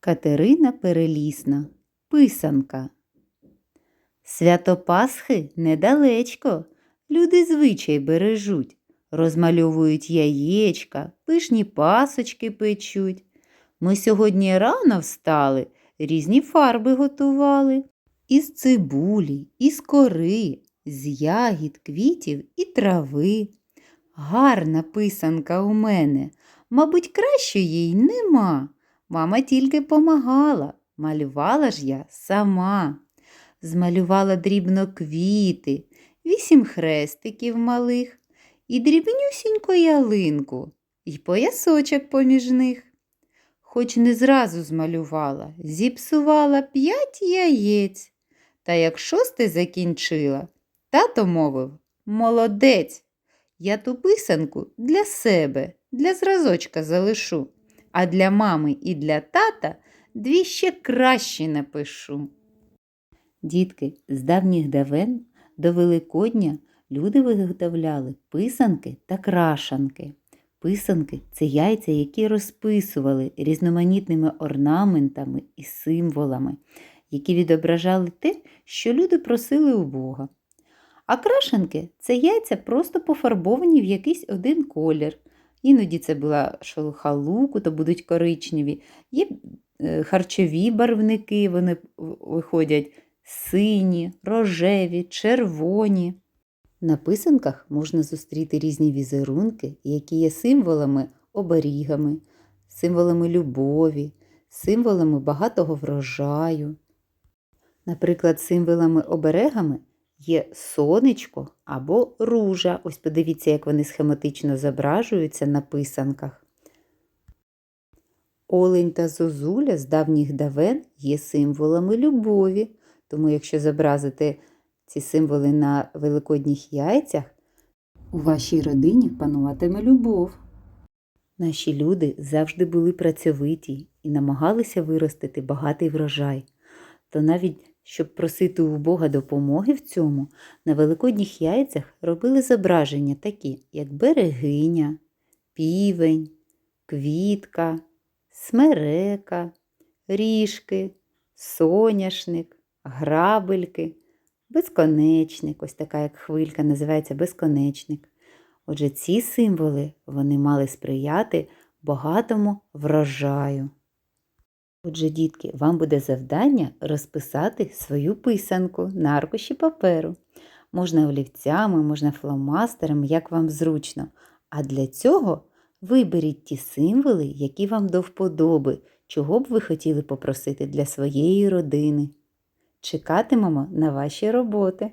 Катерина Перелісна. Писанка. Свято Пасхи недалечко. Люди звичай бережуть. Розмальовують яєчка, пишні пасочки печуть. Ми сьогодні рано встали, різні фарби готували. Із цибулі, із кори, з ягід, квітів і трави. Гарна писанка у мене, мабуть, кращої й нема. Мама тільки помагала, малювала ж я сама. Змалювала дрібно квіти, вісім хрестиків малих, і дрібнюсіньку ялинку, і поясочок поміж них. Хоч не зразу змалювала, зіпсувала п'ять яєць. Та як шосте закінчила, тато мовив Молодець! Я ту писанку для себе, для зразочка залишу, а для мами і для тата дві ще кращі напишу. Дітки, з давніх давен до Великодня люди виготовляли писанки та крашанки. Писанки це яйця, які розписували різноманітними орнаментами і символами, які відображали те, що люди просили у Бога. А крашенки це яйця просто пофарбовані в якийсь один колір. Іноді це була шелуха луку, то будуть коричневі. Є е, харчові барвники, вони виходять сині, рожеві, червоні. На писанках можна зустріти різні візерунки, які є символами оберігами, символами любові, символами багатого врожаю. Наприклад, символами оберегами є сонечко або ружа. Ось подивіться, як вони схематично зображуються на писанках. Олень та зозуля з давніх давен є символами любові, тому якщо зобразити ці символи на великодніх яйцях, у вашій родині пануватиме любов. Наші люди завжди були працьовиті і намагалися виростити багатий врожай. То навіть щоб просити у Бога допомоги в цьому, на великодніх яйцях робили зображення такі, як берегиня, півень, квітка, смерека, ріжки, соняшник, грабельки, безконечник, ось така як хвилька називається безконечник. Отже, ці символи вони мали сприяти багатому врожаю. Отже, дітки, вам буде завдання розписати свою писанку на аркуші паперу. Можна олівцями, можна фломастерами, як вам зручно. А для цього виберіть ті символи, які вам до вподоби, чого б ви хотіли попросити для своєї родини. Чекатимемо на ваші роботи.